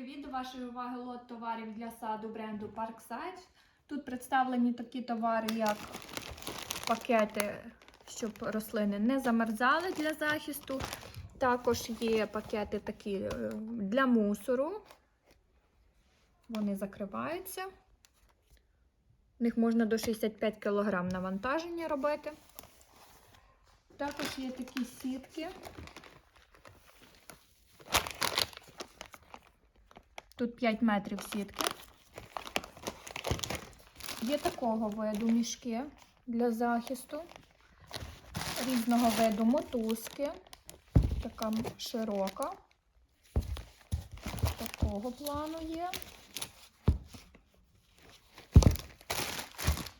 привіт! До вашої уваги лот товарів для саду бренду Parkside. Тут представлені такі товари, як пакети, щоб рослини не замерзали для захисту. Також є пакети такі е, для мусору. Вони закриваються. В них можна до 65 кг навантаження робити. Також є такі сітки. Тут 5 метрів сітки. Є такого виду мішки для захисту, різного виду мотузки, така широка, такого плану є.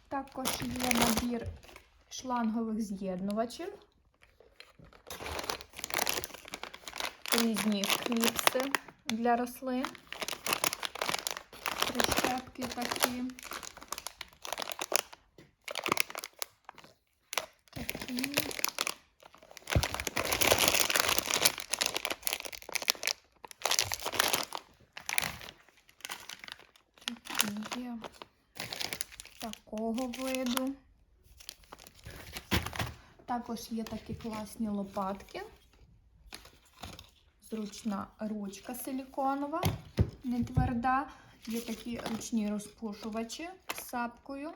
Також є набір шлангових з'єднувачів, різні кліпси для рослин такі. Такі. Такі є такого виду. Також є такі класні лопатки. Зручна ручка силіконова, не тверда. Є такі ручні розпушувачі з сапкою.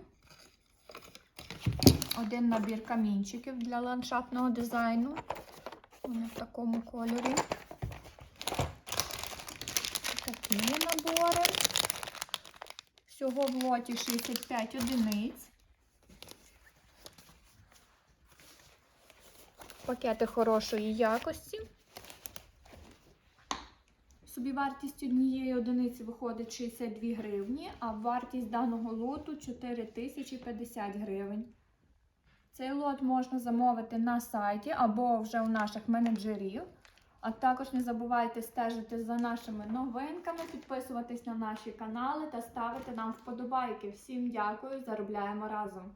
Один набір камінчиків для ландшафтного дизайну. Вони в такому кольорі. Такі набори. Всього в лоті 65 одиниць. Пакети хорошої якості. Собівартість однієї одиниці виходить 62 гривні, а вартість даного лоту 4050 гривень. Цей лот можна замовити на сайті або вже у наших менеджерів. А також не забувайте стежити за нашими новинками, підписуватись на наші канали та ставити нам вподобайки. Всім дякую! Заробляємо разом!